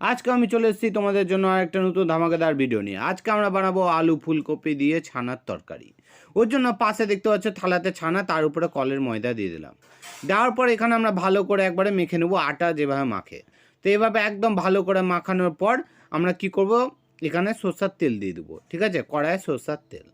আজকে আমি চলে এসেছি তোমাদের জন্য একটা নতুন ধামাকাদার ভিডিও নিয়ে। আজকে আমরা বানাবো আলু ফুলকপি দিয়ে ছানার তরকারি। ওর জন্য পাশে দেখতে পাচ্ছ থালাতে ছানা, তার উপরে কলের ময়দা দিয়ে দিলাম। দেওয়ার পর এখানে আমরা ভালো করে একবারে মেখে নেব আটা যেভাবে মাখে। তো এইভাবে একদম ভালো করে মাখানোর পর আমরা কি করব? এখানে সর্ষার তেল দিয়ে দেবো, ঠিক আছে? কড়াইয়ে সর্ষার তেল।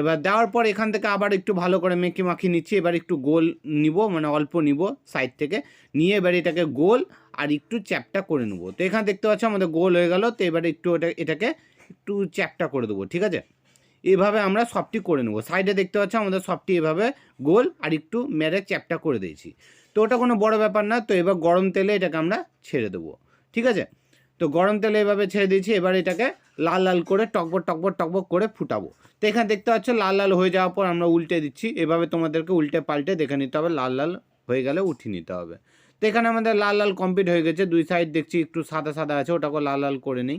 এবার দেওয়ার পর এখান থেকে আবার একটু ভালো করে মেখে মাখিয়ে নিচ্ছি। এবার একটু গোল নিব মানে অল্প নিব সাইড থেকে। নিয়ে এবার এটাকে গোল আর একটু চ্যাপটা করে নেব। তো এখানে দেখতে পাচ্ছ আমাদের গোল হয়ে গেল, তো এবারে একটু ওটা, এটাকে একটু চ্যাপটা করে দেবো, ঠিক আছে? এভাবে আমরা সবটি করে নেব। সাইডে দেখতে পাচ্ছ আমাদের সবটি এভাবে গোল আর একটু মেরে চ্যাপটা করে দিয়েছি। তো ওটা কোনো বড় ব্যাপার না, তো এবার গরম তেলে এটাকে আমরা ছেড়ে দেবো, ঠিক আছে? তো গরম তেলে এভাবে ছেড়ে দিয়েছি, এবার এটাকে লাল লাল করে টকবক টকবক টকবক করে ফুটাবো। তো এখানে দেখতে পাচ্ছ লাল লাল হয়ে যাওয়ার পর আমরা উল্টে দিচ্ছি, এভাবে তোমাদেরকে উল্টে পাল্টে দেখে নিতে হবে, লাল লাল হয়ে গেলে উঠিয়ে নিতে হবে। তো এখানে আমাদের লাল লাল কমপ্লিট হয়ে গেছে, দুই সাইড দেখছি একটু সাদা সাদা আছে ওটাকে লাল লাল করে নিই।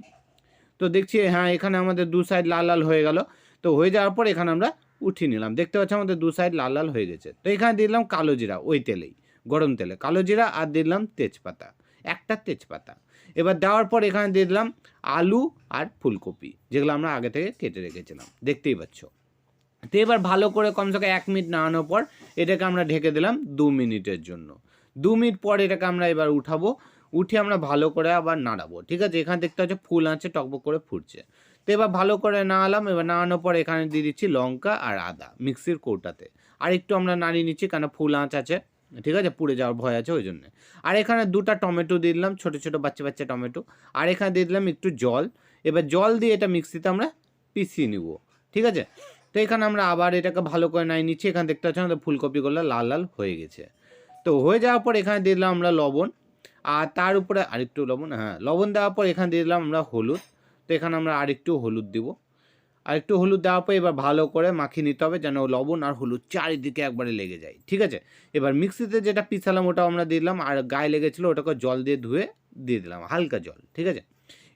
তো দেখছি হ্যাঁ এখানে আমাদের দু সাইড লাল লাল হয়ে গেল। তো হয়ে যাওয়ার পর এখানে আমরা উঠিয়ে নিলাম। দেখতে পাচ্ছি আমাদের দু সাইড লাল লাল হয়ে গেছে। তো এখানে দিলাম কালো জিরা, ওই তেলেই, গরম তেলে। কালো জিরা আর দিলাম তেজপাতা, একটা তেজপাতা। এবার দেওয়ার পর এখানে দিয়ে দিলাম আলু আর ফুলকপি, যেগুলো আমরা আগে থেকে কেটে রেখেছিলাম। দেখতেই পাচ্ছ। তো এবার ভালো করে কমসে কম এক মিনিট নাড়ানোর পর এটাকে আমরা ঢেকে দিলাম দু মিনিটের জন্য। দু মিনিট পর এটাকে আমরা এবার উঠাবো, উঠে আমরা ভালো করে আবার নাড়াবো। ঠিক আছে, এখানে দেখতে হচ্ছে ফুল আছে, টকবক করে ফুটছে। তো এবার ভালো করে নাড়ালাম, এবার নাড়ানোর পর এখানে দিয়ে দিচ্ছি লঙ্কা আর আদা মিক্সির কৌটাতে। আর একটু আমরা নাড়িয়ে নিচ্ছি কেন ফুল আঁচ আছে। ঠিক আছে? পুড়ে যাওয়ার ভয় আছে ওই জন্য। আর এখানে দুটো টমেটো দিয়ে দিলাম, ছোটো ছোটো বাচ্চা বাচ্চা টমেটো। আর এখানে দিয়ে দিলাম একটু জল। এবার জল দিয়ে এটা মিক্সিতে আমরা পিষিয়ে নিব, ঠিক আছে? তো এখানে আমরা আবার এটাকে ভালো করে নাই নিচ্ছি। এখানে দেখতে পাচ্ছি আমাদের ফুলকপিগুলো লাল লাল হয়ে গেছে। তো হয়ে যাওয়ার পর এখানে দিয়ে দিলাম আমরা লবণ। আর তার উপরে আরেকটু লবণ হ্যাঁ লবণ দেওয়ার পর এখানে দিয়ে দিলাম আমরা হলুদ। তো এখানে আমরা আরেকটু হলুদ দিব। আর একটু হলুদ দেওয়ার পর এবার ভালো করে মাখিয়ে নিতে হবে যেন লবণ আর হলুদ চারিদিকে একবারে লেগে যায়, ঠিক আছে? এবার মিক্সিতে যেটা পিছালাম ওটাও আমরা দিলাম, আর গায়ে লেগেছিলো ওটাকে জল দিয়ে ধুয়ে দিয়ে দিলাম, হালকা জল, ঠিক আছে?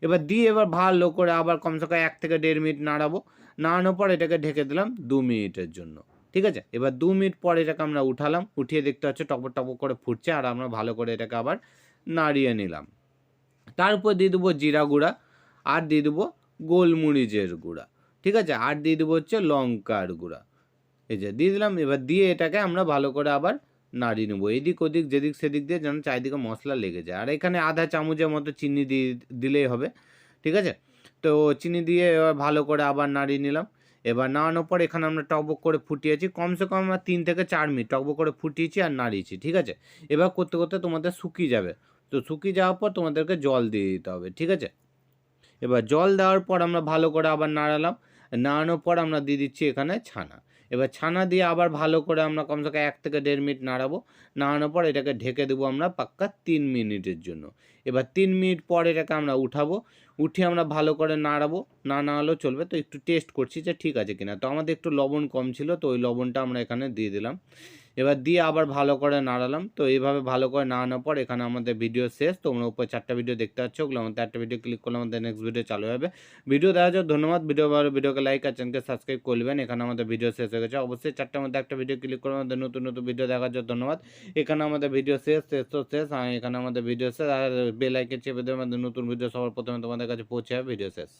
এবার দিয়ে এবার ভালো করে আবার কমসে কম এক থেকে দেড় মিনিট নাড়াবো, নাড়ানোর পর এটাকে ঢেকে দিলাম দু মিনিটের জন্য, ঠিক আছে? এবার দু মিনিট পর এটাকে আমরা উঠালাম, উঠিয়ে দেখতে হচ্ছে টপর টপর করে ফুটছে, আর আমরা ভালো করে এটাকে আবার নাড়িয়ে নিলাম। তারপর দিয়ে দেবো জিরা গুঁড়া, আর দিয়ে দেবো গোলমরিচের গুঁড়া ঠিক আছে? আর দিয়ে দেবো হচ্ছে লঙ্কার গুঁড়া। এই যে দিয়ে দিলাম, এবার দিয়ে এটাকে আমরা ভালো করে আবার নাড়িয়ে নেব। এদিক ওদিক, যেদিক সেদিক দিয়ে যেন চারিদিকে মশলা লেগে যায়। আর এখানে আধা চামচের মতো চিনি দিলেই হবে, ঠিক আছে? তো চিনি দিয়ে এবার ভালো করে আবার নাড়িয়ে নিলাম। এবার নাড়ানোর পর এখানে আমরা টকবক করে ফুটিয়েছি। কমসে কম আমরা তিন থেকে চার মিনিট টকবক করে ফুটিয়েছি আর নাড়িয়েছি, ঠিক আছে? এবার করতে করতে তোমাদের শুকিয়ে যাবে। তো শুকিয়ে যাওয়ার পর তোমাদেরকে জল দিয়ে দিতে হবে, ঠিক আছে? এবার জল দেওয়ার পর আমরা ভালো করে আবার নাড়ালাম। নাড়ানোর পর আমরা দিয়ে দিচ্ছি এখানে ছানা। এবার ছানা দিয়ে আবার ভালো করে আমরা কমসে কম এক থেকে দেড় মিনিট নাড়াবো। নাড়ানোর পর এটাকে ঢেকে দেবো আমরা পাক্কা তিন মিনিটের জন্য। এবার তিন মিনিট পর এটাকে আমরা উঠাবো। উঠে আমরা ভালো করে নাড়াবো। না নাড়ালেও চলবে। তো একটু টেস্ট করছি যে ঠিক আছে কিনা। তো আমাদের একটু লবণ কম ছিল। তো ওই লবণটা আমরা এখানে দিয়ে দিলাম। এবার দিয়ে আবার ভালো করে নাড়ালাম। তো এইভাবে ভালো করে নাড়ানোর পর এখানে আমাদের ভিডিও শেষ। তোমরা উপরে চারটা ভিডিও দেখতে পাচ্ছ, ওগুলো আমাদের একটা ভিডিও ক্লিক করলে আমাদের নেক্সট ভিডিও চালু হবে। ভিডিও দেওয়ার জন্য ধন্যবাদ। ভিডিও ভালো ভিডিওকে লাইক আর চ্যানেলকে সাবস্ক্রাইব করবেন এখানে আমাদের ভিডিও শেষ হয়ে গেছে। অবশ্যই চারটার মধ্যে একটা ভিডিও ক্লিক করে আমাদের নতুন নতুন ভিডিও দেখার জন্য ধন্যবাদ। এখানে আমাদের ভিডিও শেষ শেষ তো শেষ। এখানে আমাদের ভিডিও শেষ। আর বেলাইকে চেপে দেবে আমাদের নতুন ভিডিও সবার প্রথমে তোমাদের কাছে পৌঁছে ভিডিও শেষ।